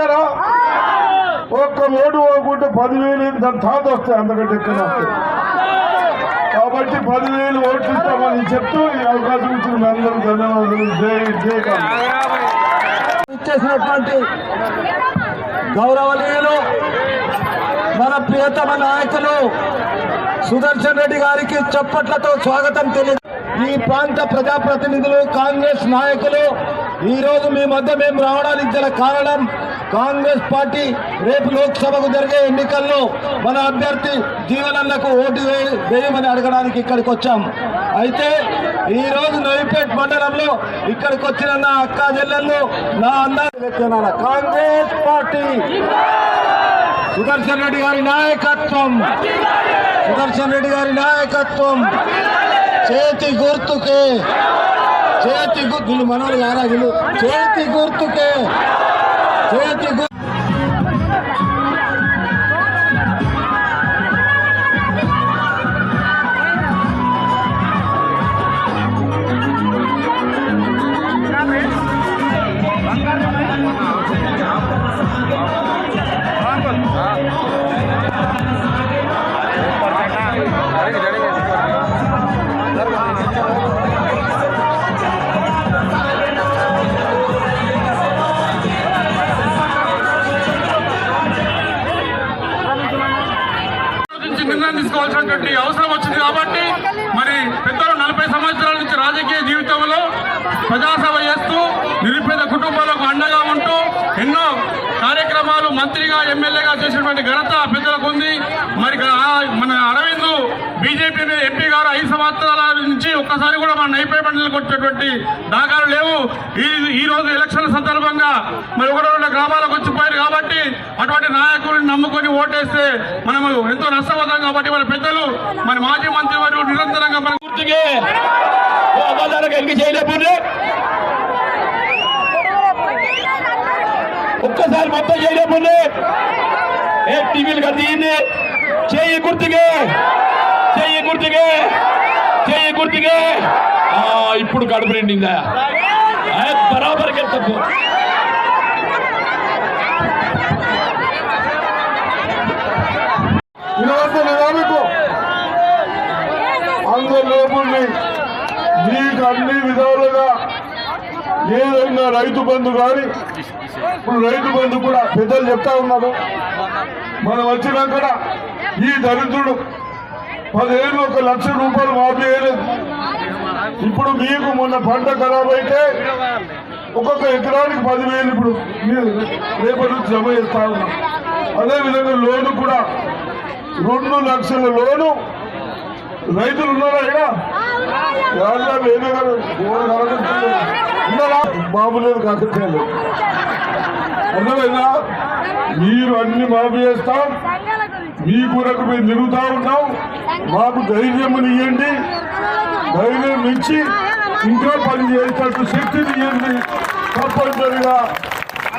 ఓటేస్తారా ఒక్క ఓటు పోకుంటే పదివేలు దాని తాత వస్తాయి అంతకంటే ఎక్కువ కాబట్టి పదివేలు ఓట్లు ఇస్తామని చెప్తూ ఈ అవకాశం ఇచ్చిన మీ అందరూ ధన్యవాదాలు. జై జై ఇచ్చేసినటువంటి గౌరవనీయులు మన ప్రియతమ నాయకులు సుదర్శన్ రెడ్డి గారికి చప్పట్లతో స్వాగతం తెలియ ఈ ప్రాంత ప్రజాప్రతినిధులు కాంగ్రెస్ నాయకులు ఈ రోజు మీ మధ్య మేము రావడానికి గల కారణం కాంగ్రెస్ పార్టీ రేపు లోక్సభకు జరిగే ఎన్నికల్లో మన అభ్యర్థి జీవనన్నకు ఓటు వేయమని అడగడానికి ఇక్కడికి వచ్చాం. అయితే ఈరోజు నవీపేట్ మండలంలో ఇక్కడికి వచ్చిన నా అక్క చెల్లెళ్ళు నా అందరి కాంగ్రెస్ పార్టీ. సుదర్శన్ రెడ్డి గారి నాయకత్వం. సుదర్శన్ రెడ్డి గారి నాయకత్వం. చేతి గుర్తుకే. చేతి గుర్తులు మనోళ్ళు కాదా చేతి గుర్తుకే. చేతి తీసుకోవాల్సినటువంటి అవసరం వచ్చింది కాబట్టి మరి పెద్దలు నలభై సంవత్సరాల నుంచి రాజకీయ జీవితంలో ప్రజాసేవ చేస్తూ నిరుపేద కుటుంబాలకు అండగా ఉంటూ ఎన్నో మంత్రిగా ఎమ్మెల్యేగా చేసినటువంటి ఘనత పెద్దలకు ఉంది. మరి మన అరవింద్ బీజేపీ మీద ఎంపీ గారు ఐదు సంవత్సరాల నుంచి ఒక్కసారి కూడా మన నైపే మండలికి వచ్చేటువంటి దాఖలు లేవు. ఈ ఈ రోజు ఎలక్షన్ సందర్భంగా మరి ఒకటి రెండు గ్రామాలకు వచ్చిపోయారు కాబట్టి అటువంటి నాయకుడిని నమ్ముకొని ఓటేస్తే మనము ఎంతో నష్టపోతాం కాబట్టి మన పెద్దలు మన మాజీ మంత్రి వారు నిరంతరంగా మన గుర్తుకే ఎన్ని చేయలేకపోతే ఒక్కసారి మొత్తం చేయలేకపోతే ఏ టీవీలు కట్టింది చేయి గుర్తుకే. చెయ్యి గుర్తుకే. చెయ్యి గుర్తుకే. ఇప్పుడు కడుపు నిండిందా? ఏ, బరాబర్ కెళ్తాము ఈరోజు అందరు లోపుల్ని మీకు అన్ని విధాలుగా ఏదైనా రైతు బంధు కానీ ఇప్పుడు రైతు బంధు కూడా పెద్దలు చెప్తా ఉన్నారు. మనం వచ్చినాక ఈ దరిద్రుడు పదిహేను ఒక లక్ష రూపాయలు మాఫీ చేయలేదు. ఇప్పుడు మీకు మొన్న పంట ఖరాబ్ అయితే ఒక్కొక్క ఎకరానికి పదివేలు ఇప్పుడు మీరు రేపటి నుంచి జమ చేస్తా ఉన్నాం అదేవిధంగా లోను కూడా రెండు లక్షల లోను రైతులు ఉన్నారా ఇక్కడ? ఎవరిలో లేనే కదా మామూలు కనబడుతుంది? ఉన్నారా కాకపోతే అర్థమైందా? మీరు అన్ని మాఫీ చేస్తాం. మీ కొరకు మేము నిలుగుతా ఉన్నాం మాకు ధైర్యం ఇవ్వండి ధైర్యం ఇచ్చి ఇంకా పని చేసేటట్టు శక్తిని ఇవ్వండి తప్పనిసరిగా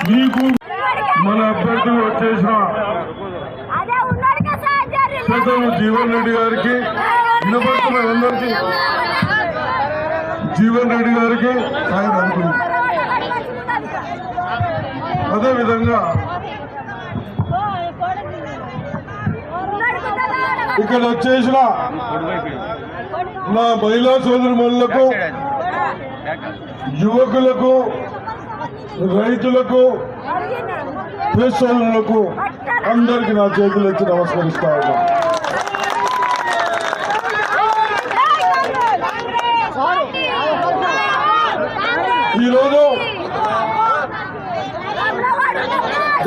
మీకు మన అభ్యర్థులు వచ్చేసిన అదే పెద్దలు జీవన్ రెడ్డి గారికి వినపడుతున్న అందరికీ జీవన్ రెడ్డి గారికి ఆయన అనుకుంది అదేవిధంగా ఇక్కడ వచ్చేసిన నా మహిళా సోదరులకు యువకులకు రైతులకు ప్రెస్ అందరికీ నా చేతులు ఎత్తి నమస్కరిస్తా ఉన్నాను.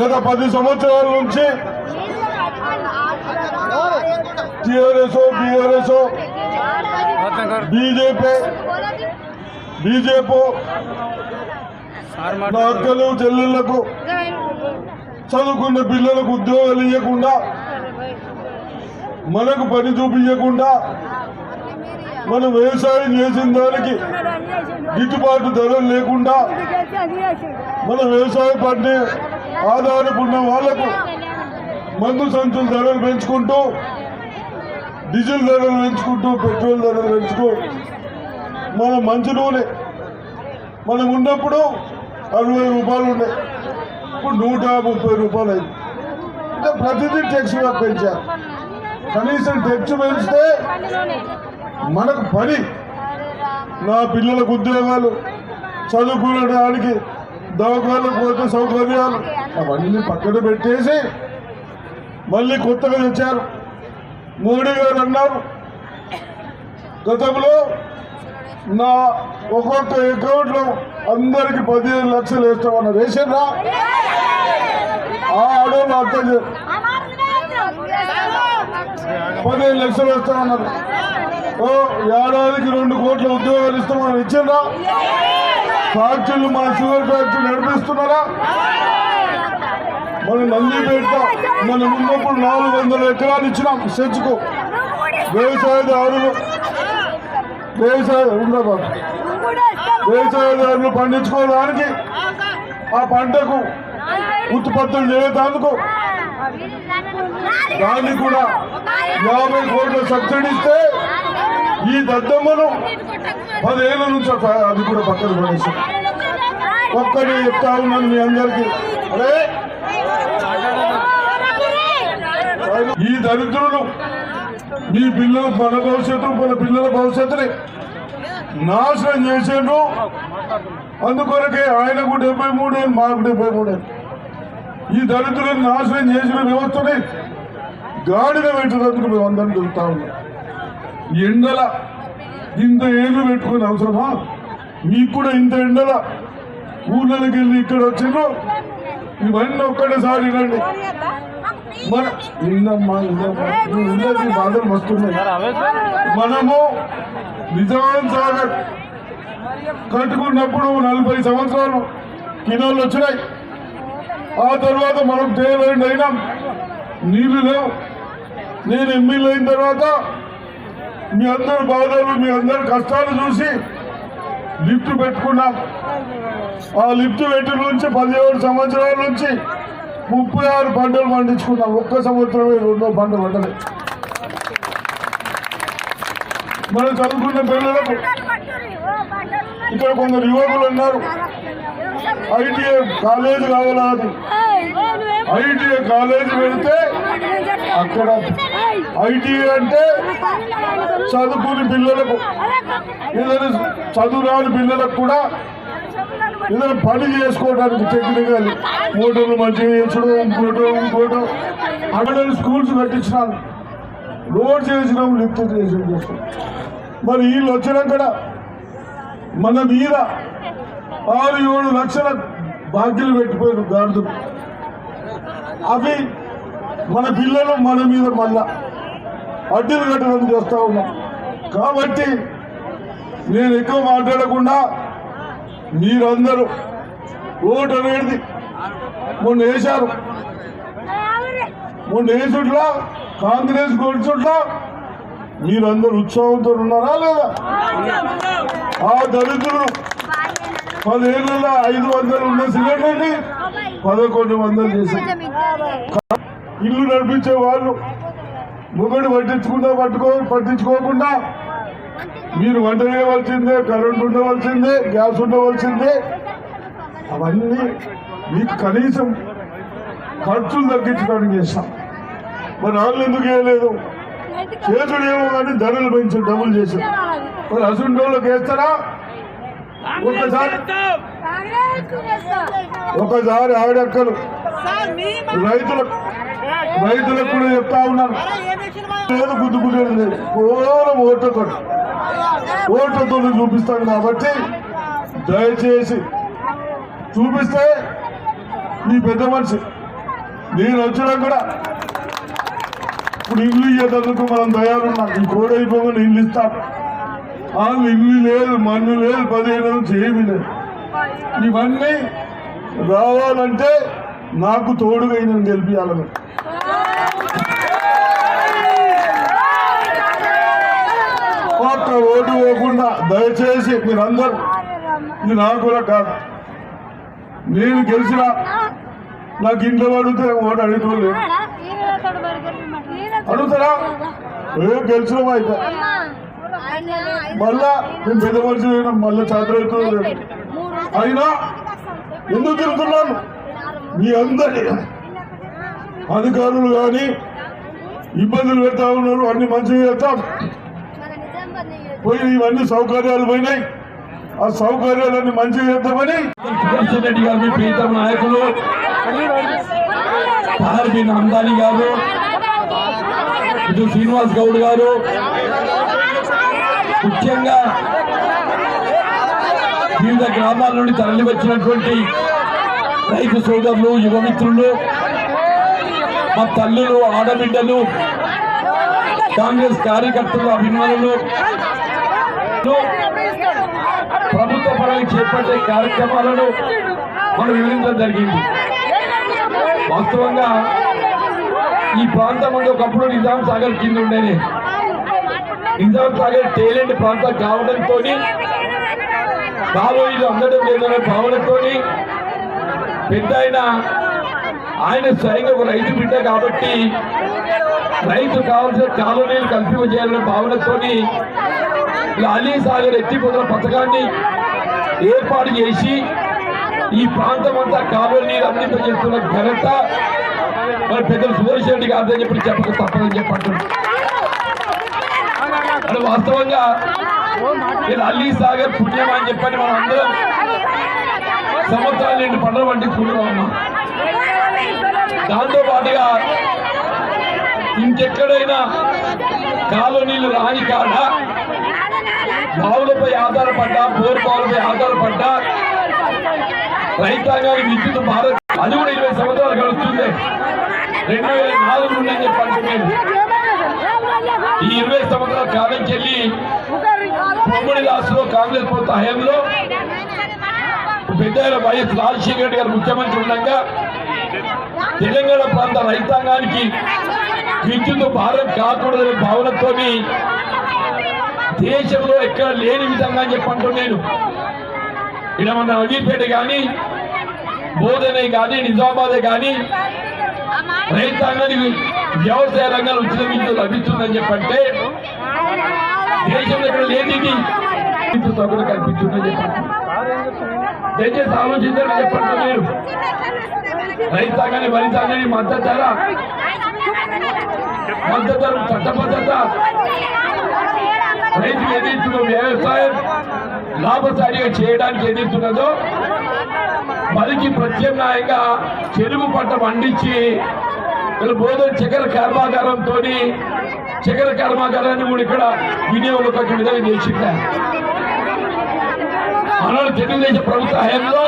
గత పది సంవత్సరాల నుంచి టిఆర్ఎస్ బిఆర్ఎస్ బీజేపీ బీజేపీ అక్కలు చెల్లెళ్ళకు చదువుకున్న పిల్లలకు ఉద్యోగాలు ఇవ్వకుండా మనకు పని చూపించకుండా మనం వ్యవసాయం చేసిన దానికి గిట్టుబాటు ధరలు లేకుండా మన వ్యవసాయ పంట ఆధారపడిన వాళ్ళకు మందు సంచుల ధరలు పెంచుకుంటూ డీజిల్ ధరలు పెంచుకుంటూ పెట్రోల్ ధరలు పెంచుకో. మన మంచి నూనె. మనం ఉన్నప్పుడు అరవై రూపాయలు ఉండే. ఇప్పుడు నూట ముప్పై రూపాయలు అయింది. అంటే ప్రతిదీ ట్యాక్స్ పెంచారు. కనీసం ట్యాక్స్ పెంచితే మనకు పని. నా పిల్లలకు ఉద్యోగాలు చదువుకునడానికి దవాఖాన పోతే సౌకర్యాలు. అవన్నీ పక్కన పెట్టేసి మళ్ళీ కొత్తగా తెచ్చారు. మోడీ గారు అన్నారు గతంలో నా ఒక్కొక్క అకౌంట్లో అందరికి పదిహేను లక్షలు వేస్తామన్న రేషన్ రా ఆ ఆడవాళ్ళు అర్థం పదిహేను లక్షలు వేస్తామన్నారు. ఓ ఏడాదికి రెండు కోట్ల ఉద్యోగాలు ఇస్తామని ఇచ్చిండ్రా? ఫ్యాక్టరీలు మన షుగర్ ఫ్యాక్టరీ నడిపిస్తున్నారా? మన నందిపేట మనం ఉన్నప్పుడు నాలుగు వందల ఎకరాలు ఇచ్చినాం సెచ్చుకు వ్యవసాయదారులు వ్యవసాయ వ్యవసాయదారులు పండించుకోవడానికి ఆ పంటకు ఉత్పత్తులు చేయటానికి దాన్ని కూడా యాభై కోట్ల సబ్సిడీ ఇస్తే ఈ దద్దమ్మను పదేళ్ళ నుంచి ఒక- అది కూడా పక్కన పడేసి. ఒక్కటి చెప్తా ఉన్నాను మీ అందరికీ. అరే! ఈ దరిద్రులు మీ పిల్లల మన భవిష్యత్తు మన పిల్లల భవిష్యత్తుని నాశనం చేసేందు అందుకొరకే ఆయనకు డెబ్బై మూడేళ్ళు మాకు డెబ్బై మూడేళ్ళు ఈ దళితులను నాశనం చేసిన వ్యవస్థని గాడిన పెట్టినందుకు మేము అందరం చూస్తా ఉన్నాం. ఎండల ఇంత ఏళ్ళు పెట్టుకునే అవసరమా మీకు కూడా ఇంత ఎండల ఊళ్ళకి వెళ్ళి ఇక్కడ వచ్చిండ్రు ఇవన్నీ ఒక్కటేసారి రండి. మన బాధలు వస్తున్నాయి మనము నిజాం సాగర్ కట్టుకున్నప్పుడు నలభై సంవత్సరాలు కిలోలు వచ్చినాయి. ఆ తర్వాత మనం తేలండి అయినాం. నీళ్ళు లేవు. నేను ఎమ్మెల్యే అయిన తర్వాత మీ అందరి బాధలు మీ అందరి కష్టాలు చూసి లిఫ్ట్ పెట్టుకున్నాం. ఆ లిఫ్ట్ పెట్టిన నుంచి పదిహేడు సంవత్సరాల నుంచి ముప్పై ఆరు పంటలు పండించుకున్నాం. ఒక్క సంవత్సరమే రెండో పంట పంటలే మనం చదువుకున్న పిల్లలకు ఇక్కడ కొందరు యువకులు ఉన్నారు. ఐటీఐ కాలేజ్ కావాలా ఐటీఐ కాలేజ్ పెడితే అక్కడ ఐటీఐ అంటే చదువుకుని పిల్లలకు ఏదైనా చదువు రాని పిల్లలకు కూడా ఏదైనా పని చేసుకోవడానికి టెక్నికల్ మోటార్లు మంచిగా చేసుడు ఇంకోటో ఇంకోటో. అక్కడ స్కూల్స్ కట్టించినాను లోడ్ చేసినాం లిఫ్ట్ చేసి చేసినాం. మరి వీళ్ళు వచ్చినాక మన మీద ఆరు ఏడు లక్షల బాధ్యులు పెట్టిపోయారు గాడిదలు అవి మన పిల్లలు మన మీద మళ్ళా అడ్డీలు కట్టడం చేస్తా ఉన్నాం. కాబట్టి నేను ఎక్కువ మాట్లాడకుండా మీరందరూ ఓటు అనేది మొన్న వేశారు. మొన్న వేసుట్లా కాంగ్రెస్ కొడుచుట్లా మీరందరూ ఉత్సవంతో ఉన్నారా లేదా ఆ దళితులు పదేళ్ళలో ఐదు వందలు ఉన్న సిలిండర్ని పదకొండు వందలు చేశారు. ఇల్లు నడిపించే వాళ్ళు మొగడు పట్టించుకుంటా పట్టుకో పట్టించుకోకుండా మీరు వంట చేయవలసిందే కరెంట్ ఉండవలసిందే గ్యాస్ ఉండవలసిందే అవన్నీ మీకు కనీసం ఖర్చులు తగ్గించడానికి చేస్తాం. మరి వాళ్ళు ఎందుకు చేయలేదు? చేతుడు ఏమో కానీ ధరలు పెంచి డబ్బులు చేశారు మరి అసలు డోళ్ళకి వేస్తారా? ఒకసారి ఒకసారి ఆవిడక్కలు. రైతులకు రైతులకు కూడా చెప్తా ఉన్నాను లేదు గుద్దు గుద్దేది లేదు. కేవలం ఓట్లతో ఓట్లతో చూపిస్తాను కాబట్టి దయచేసి చూపిస్తే ఈ పెద్ద మనిషి. నేను వచ్చినా కూడా ఇప్పుడు ఇల్లు ఇయ్యేటందుకు మనం తయారున్నాం. ఈ కోడి ఇల్లు ఇస్తాం. వాళ్ళు ఇల్లు లేదు మన్ను లేదు పదిహేను నుంచి ఏమీ లేదు. ఇవన్నీ రావాలంటే నాకు తోడుగా నేను గెలిపించాలను ఒక్క ఓటు పోకుండా దయచేసి మీరందరూ ఇది నాకు కూడా కాదు. నేను గెలిచిన నాకు ఇంట్లో పడితే ఓటు అడుగుతూ అడుగుతారా? ఏ గెలిచిన అయితే మళ్ళా నేను పెద్ద మనిషి అయినా మళ్ళీ చదువుతూ అయినా ఎందుకు తిరుగుతున్నాను? మీ అందరి అధికారులు కానీ ఇబ్బందులు పెడతా ఉన్నారు. అన్ని మంచిగా చేస్తాం. పోయి ఇవన్నీ సౌకర్యాలు పోయినాయి. ఆ సౌకర్యాలన్నీ మంచిగా చేద్దామని రెడ్డి గారు మీ ప్రీతం నాయకులు. అందాని గారు. ఇటు శ్రీనివాస్ గౌడ్ గారు. ముఖ్యంగా వివిధ గ్రామాల నుండి తరలి వచ్చినటువంటి రైతు సోదరులు యువమిత్రులు మా తల్లులు ఆడబిడ్డలు కాంగ్రెస్ కార్యకర్తలు అభిమానులు. ప్రభుత్వ పరంగా చేపట్టే కార్యక్రమాలను మనం వివరించడం జరిగింది. వాస్తవంగా ఈ ప్రాంతం అంటే ఒకప్పుడు నిజాం సాగర్ కింద ఉండేది. నిజాం సాగర్ టేలెంట్ ప్రాంతం కావడంతో కాలువలు అందడం లేదనే భావనతో పెద్ద ఆయన ఆయన స్వయంగా ఒక రైతు బిడ్డ కాబట్టి రైతు కావాల్సిన కాలనీలు కల్పింపజేయాలనే భావనతో అలీ సాగర్ ఎత్తిపోతున్న పథకాన్ని ఏర్పాటు చేసి ఈ ప్రాంతం అంతా కాలువ నీరు అందింపజేస్తున్న ఘనత మరి పెద్దలు సుదర్శన్ రెడ్డి గారితో చెప్పి చెప్పక తప్పదని చెప్పంటున్నారు వాస్తవంగా నేను అల్లీ సాగర్ పుణ్యం అని చెప్పని మనం అందరం సంవత్సరాలు నేను పంటలు వంటి ఉన్నాం దాంతో పాటుగా ఇంకెక్కడైనా కాలనీలు రాని కాడ బావులపై ఆధారపడ్డా బోర్ బావులపై ఆధారపడ్డా రైతాంగానికి విద్యుత్ భారత్ అది కూడా ఇరవై సంవత్సరాలు గడుస్తుంది. రెండు వేల నాలుగు నుండి అని చెప్పండి ఈ ఇరవై సంవత్సరాల కాలం చెల్లి ఉమ్మడి రాష్ట్రంలో కాంగ్రెస్ ప్రభుత్వ హయాంలో పెద్ద వైఎస్ రాజశేఖర రెడ్డి గారు ముఖ్యమంత్రి ఉండగా తెలంగాణ ప్రాంత రైతాంగానికి విద్యుత్ భారం కాకూడదనే భావనతో దేశంలో ఎక్కడ లేని విధంగా అని చెప్పంటూ నేను ఇక్కడ మన అమీర్పేట కానీ బోధనే కానీ నిజామాబాదే కానీ రైతాంగానికి వ్యవసాయ రంగాలు ఉచిత విద్యుత్ లభిస్తుందని చెప్పంటే దేశంలో ఇక్కడ లేనిది విద్యుత్ సౌకర్యం కల్పిస్తుందని చెప్పండి దయచేసి ఆలోచించండి చెప్పండి మీరు. రైతాంగాన్ని వరితాంగాన్ని మద్దతు ధర మద్దతు ధర చట్టబద్ధత రైతులు ఏదైతుందో వ్యవసాయం లాభసారిగా చేయడానికి ఏదైతున్నదో మరికి ప్రత్యామ్నాయంగా చెరువు పంట పండించి వీళ్ళు బోధన చక్కెర కర్మాగారంతో చక్కెర కర్మాగారాన్ని కూడా ఇక్కడ వినియోగంలోకి వచ్చే విధంగా చేసిందా. ఆనాడు తెలుగుదేశం ప్రభుత్వ హయాంలో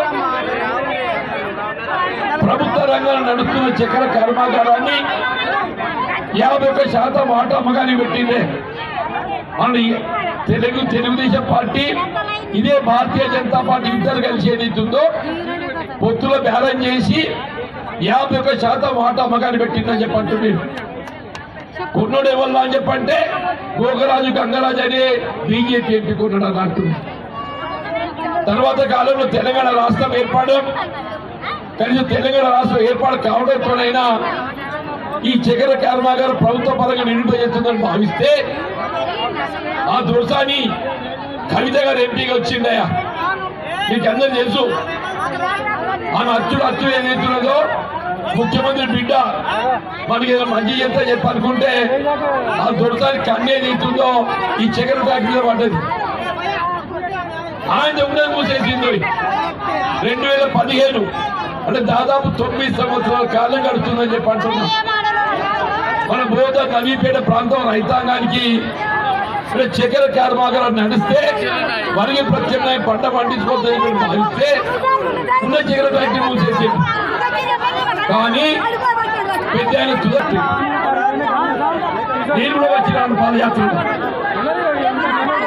ప్రభుత్వ రంగంలో నడుస్తున్న చక్కెర కర్మాగారాన్ని యాభై ఒక్క శాతం ఆటో అమ్మకానికి పెట్టిందే. మన తెలుగు తెలుగుదేశం పార్టీ ఇదే భారతీయ జనతా పార్టీ ఇద్దరు కలిసి ఏదైతుందో ఎత్తులో బేరం చేసి యాభై ఒక శాతం వాటా అమ్మకాన్ని పెట్టిందని చెప్పంటుంది కొన్నోడు ఎవరు అని చెప్పంటే గోగరాజు గంగరాజు అనే బీజేపీ ఎంపీ కొన్నాడు అని అంటుంది తర్వాత కాలంలో తెలంగాణ రాష్ట్రం ఏర్పాటు కనీసం తెలంగాణ రాష్ట్రం ఏర్పాటు కావడంతోనైనా ఈ చక్కెర కర్మాగారం ప్రభుత్వ పరంగా నిండిపోయేస్తుందని భావిస్తే ఆ దొరసాని కవిత గారు ఎంపీగా వచ్చిందయ్యా మీకు అందరూ తెలుసు మన అచ్చుడు అచ్చు ఏదైతున్నదో ముఖ్యమంత్రి బిడ్డ మనకి ఏదో మంచి చేస్తా చెప్పి అనుకుంటే ఆ దొరసాని కన్ను ఏదైతుందో ఈ చక్కెర ఫ్యాక్టరీలో పడ్డది. ఆయన ఉన్నది మూసేసింది. రెండు వేల పదిహేను అంటే దాదాపు తొమ్మిది సంవత్సరాల కాలం గడుతుందని చెప్పి అంటున్నాం. మన బోధ నవీపేట ప్రాంతం రైతాంగానికి చక్కెర కర్మాగారం నడిస్తే వరికి ప్రత్యామ్నాయం పంట పండించుకోవద్దని భావిస్తే ఉన్న చక్కెర ఫ్యాక్టరీ మూసేసి. కానీ పెద్ద ఆయన తుదట్టి నేను కూడా వచ్చినాను పాదయాత్ర.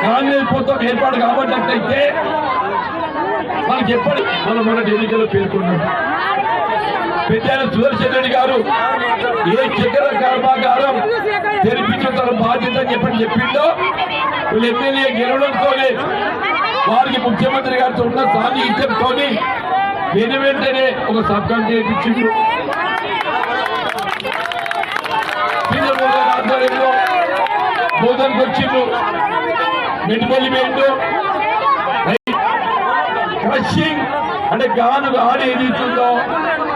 కాంగ్రెస్ ప్రభుత్వం ఏర్పాటు కాబట్టినట్టయితే మనకి ఎప్పటి మనం మన ఎన్నికల్లో పేర్కొన్నాం. పెద్ద సుదర్శన్ రెడ్డి గారు ఏ చక్కెర కర్మాగారం తెరిపించడం తన బాధ్యత అని చెప్పని చెప్పిందో వీళ్ళు ఎమ్మెల్యే గెలవడంతోనే వారికి ముఖ్యమంత్రి గారితో ఉన్న సాన్నిహిత్యంతో వెను వెంటనే ఒక సబ్ కమిటీ చేయించిండు ఆధ్వర్యంలో బోధనకు వచ్చిండు. మెట్టుపల్లి వేయండు క్రషింగ్ అంటే గాను గాలి ఏదైతుందో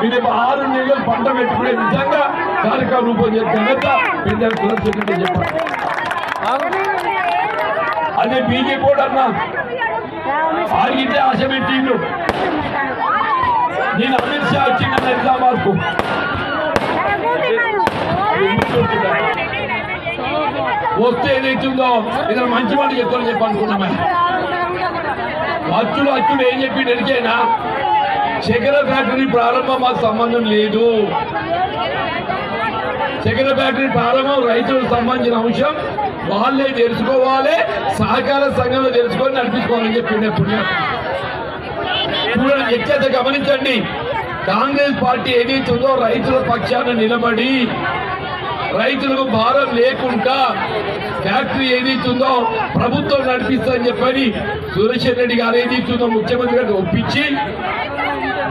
ఇది ఆరు నెలలు పంట పెట్టుకునే విధంగా కార్యక్రమం రూపొందించే ఘనత పెద్దలు చెప్పారు. అదే బీజేపీ కూడా అన్నా. ఆగితే ఆశ పెట్టిండు. నేను అమిత్ షా వచ్చిండు హైదరాబాద్కు వస్తే ఏదైతుందో ఇతను మంచి మాట చెప్తారని చెప్పనుకున్నామే అచ్చులు అచ్చుడు అచ్చుడు ఏం చెప్పి ఎరికైనా చక్కెర ఫ్యాక్టరీ ప్రారంభం మాకు సంబంధం లేదు. చక్కెర ఫ్యాక్టరీ ప్రారంభం రైతులకు సంబంధించిన అంశం వాళ్ళే తెలుసుకోవాలి సహకార సంఘంలో తెలుసుకొని నడిపించుకోవాలని చెప్పిండే పుణ్యం. చూడండి ఎట్లయితే గమనించండి కాంగ్రెస్ పార్టీ ఏదైతే ఉందో రైతుల పక్షాన నిలబడి రైతులకు భారం లేకుండా ఫ్యాక్టరీ ఏదైతే ఉందో ప్రభుత్వం నడిపిస్తుందని చెప్పని సురేష్ రెడ్డి గారు ఏదైతే ఉందో ముఖ్యమంత్రి గారిని ఒప్పించి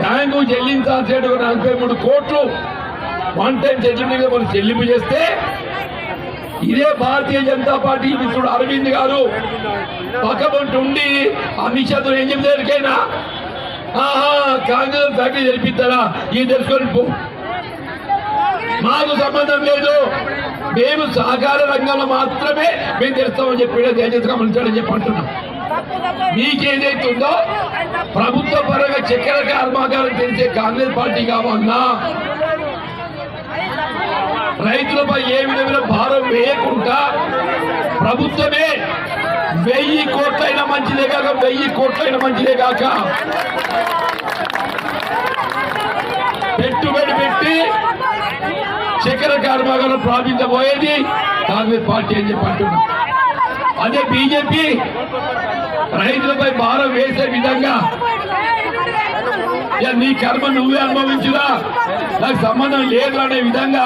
బ్యాంకు చెల్లించాల్సిన ఒక నలభై మూడు కోట్లు వన్ టైం సెటిల్మెంట్ మనం చెల్లింపు చేస్తే ఇదే భారతీయ జనతా పార్టీ మిత్రుడు అరవింద్ గారు పక్కబంటుండి అమిత్ షాతో ఏం చెప్తే ఎవరికైనా ఆహా కాంగ్రెస్ ఫ్యాక్టరీ జరిపిస్తారా ఇది తెలుసుకొని పో. మాకు సంబంధం లేదు. మేము సహకార రంగంలో మాత్రమే మేము తెలుస్తామని చెప్పి దయచేసి గమనించాలని చెప్పి అంటున్నాం. మీకేదైతే ఉందో ప్రభుత్వ పరంగా చక్కెర కర్మాగారం తెలిసే కాంగ్రెస్ పార్టీ కావాలన్నా రైతులపై ఏ విధమైన భారం వేయకుండా ప్రభుత్వమే వెయ్యి కోట్లైన మంచిదే కాక వెయ్యి కోట్లైన మంచిదే కాక పెట్టుబడి పెట్టి చక్కెర కర్మాగారం ప్రారంభించబోయేది కాంగ్రెస్ పార్టీ అని చెప్పి అంటున్నాం అదే బీజేపీ రైతులపై భారం వేసే విధంగా నీ కర్మ నువ్వే అనుభవించురా నాకు సంబంధం లేదు అనే విధంగా